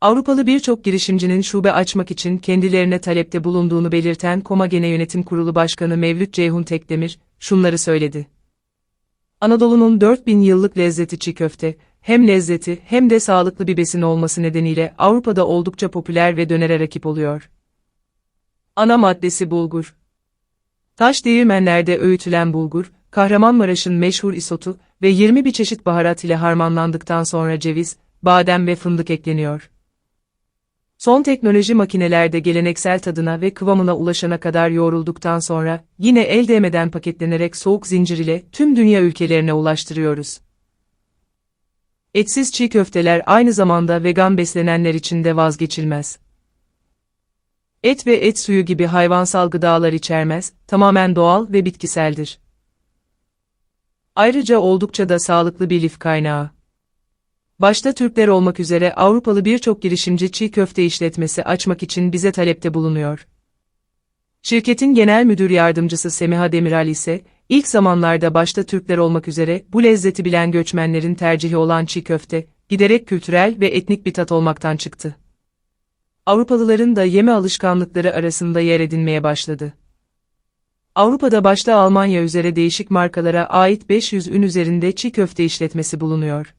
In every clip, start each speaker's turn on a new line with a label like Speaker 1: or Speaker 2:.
Speaker 1: Avrupalı birçok girişimcinin şube açmak için kendilerine talepte bulunduğunu belirten Komagene Yönetim Kurulu Başkanı Mevlüt Ceyhun Tekdemir, şunları söyledi. Anadolu'nun 4000 yıllık lezzeti çiğ köfte, hem lezzeti hem de sağlıklı bir besin olması nedeniyle Avrupa'da oldukça popüler ve dönere rakip oluyor. Ana maddesi bulgur. Taş değirmenlerde öğütülen bulgur, Kahramanmaraş'ın meşhur isotu ve 20 bir çeşit baharat ile harmanlandıktan sonra ceviz, badem ve fındık ekleniyor. Son teknoloji makinelerde geleneksel tadına ve kıvamına ulaşana kadar yoğrulduktan sonra yine el değmeden paketlenerek soğuk zincir ile tüm dünya ülkelerine ulaştırıyoruz. Etsiz çiğ köfteler aynı zamanda vegan beslenenler için de vazgeçilmez. Et ve et suyu gibi hayvansal gıdalar içermez, tamamen doğal ve bitkiseldir. Ayrıca oldukça da sağlıklı bir lif kaynağı. Başta Türkler olmak üzere Avrupalı birçok girişimci çiğ köfte işletmesi açmak için bize talepte bulunuyor. Şirketin genel müdür yardımcısı Semiha Demiral ise, ilk zamanlarda başta Türkler olmak üzere bu lezzeti bilen göçmenlerin tercihi olan çiğ köfte, giderek kültürel ve etnik bir tat olmaktan çıktı. Avrupalıların da yeme alışkanlıkları arasında yer edinmeye başladı. Avrupa'da başta Almanya üzere değişik markalara ait 500 ün üzerinde çiğ köfte işletmesi bulunuyor.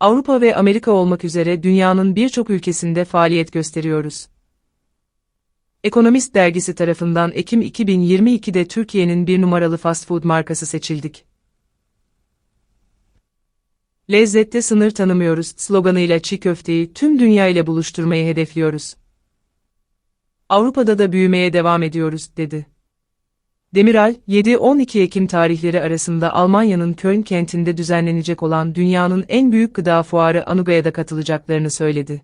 Speaker 1: Avrupa ve Amerika olmak üzere dünyanın birçok ülkesinde faaliyet gösteriyoruz. Ekonomist dergisi tarafından Ekim 2022'de Türkiye'nin bir numaralı fast food markası seçildik. Lezzette sınır tanımıyoruz sloganıyla çiğ köfteyi tüm dünya ile buluşturmayı hedefliyoruz. Avrupa'da da büyümeye devam ediyoruz, dedi. Demiral, 7-12 Ekim tarihleri arasında Almanya'nın Köln kentinde düzenlenecek olan dünyanın en büyük gıda fuarı Anuga'ya da katılacaklarını söyledi.